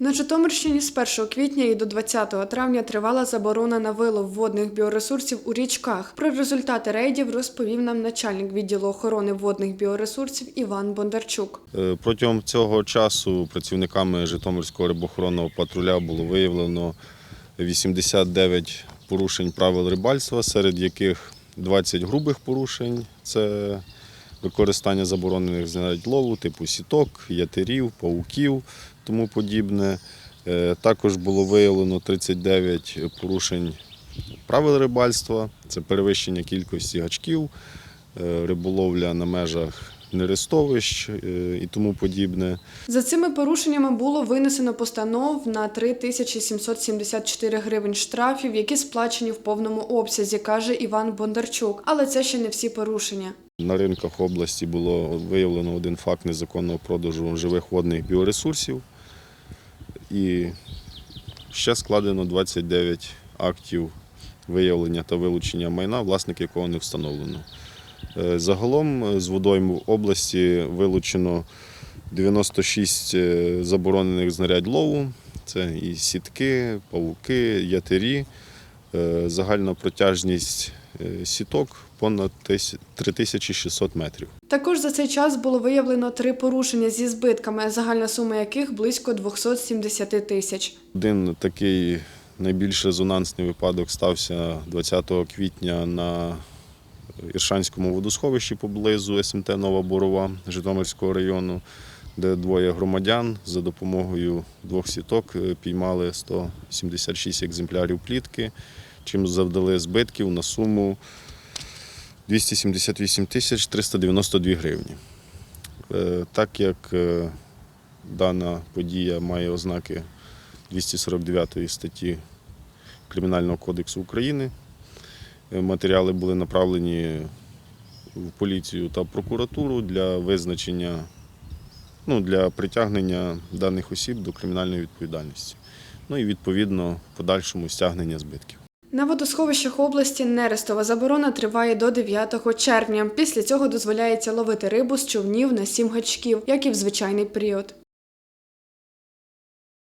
На Житомирщині з 1 квітня і до 20 травня тривала заборона на вилов водних біоресурсів у річках. Про результати рейдів розповів нам начальник відділу охорони водних біоресурсів Іван Бондарчук. Е, Протягом цього часу працівниками Житомирського рибоохоронного патруля було виявлено 89 порушень правил рибальства, серед яких 20 грубих порушень це використання заборонених знарядь лову, типу сіток, ятерів, пауків, тому подібне. Е, Також було виявлено 39 порушень правил рибальства, це перевищення кількості гачків, е, риболовля на межах нерестовищ е, і тому подібне. За цими порушеннями було винесено постанов на 3774 гривень штрафів, які сплачені в повному обсязі, каже Іван Бондарчук. Але це ще не всі порушення. На ринках області було виявлено один факт незаконного продажу живих водних біоресурсів. І ще складено 29 актів виявлення та вилучення майна, власник якого не встановлено. Е, Загалом е, з водойм області вилучено 96 е, заборонених знарядь лову. Це і сітки, павуки, ятері. Е, Загальна протяжність сіток понад 3600 метрів. Також за цей час було виявлено три порушення зі збитками, загальна сума яких близько 270 тисяч. Один такий найбільш резонансний випадок стався 20 квітня на Іршанському водосховищі поблизу СМТ Нова Борова Житомирського району, де двоє громадян за допомогою двох сіток е, піймали 176 екземплярів плітки, чим завдали збитків на суму 278 тисяч 392 гривні. Е, Так як е, дана подія має ознаки 249 статті Кримінального кодексу України. Е, Матеріали були направлені в поліцію та прокуратуру для визначення, ну, для притягнення даних осіб до кримінальної відповідальності. Ну і відповідно подальшому стягнення збитків. На водосховищах області нерестова заборона триває до 9 червня. Після цього дозволяється ловити рибу з човнів на 7 гачків, як і в звичайний період.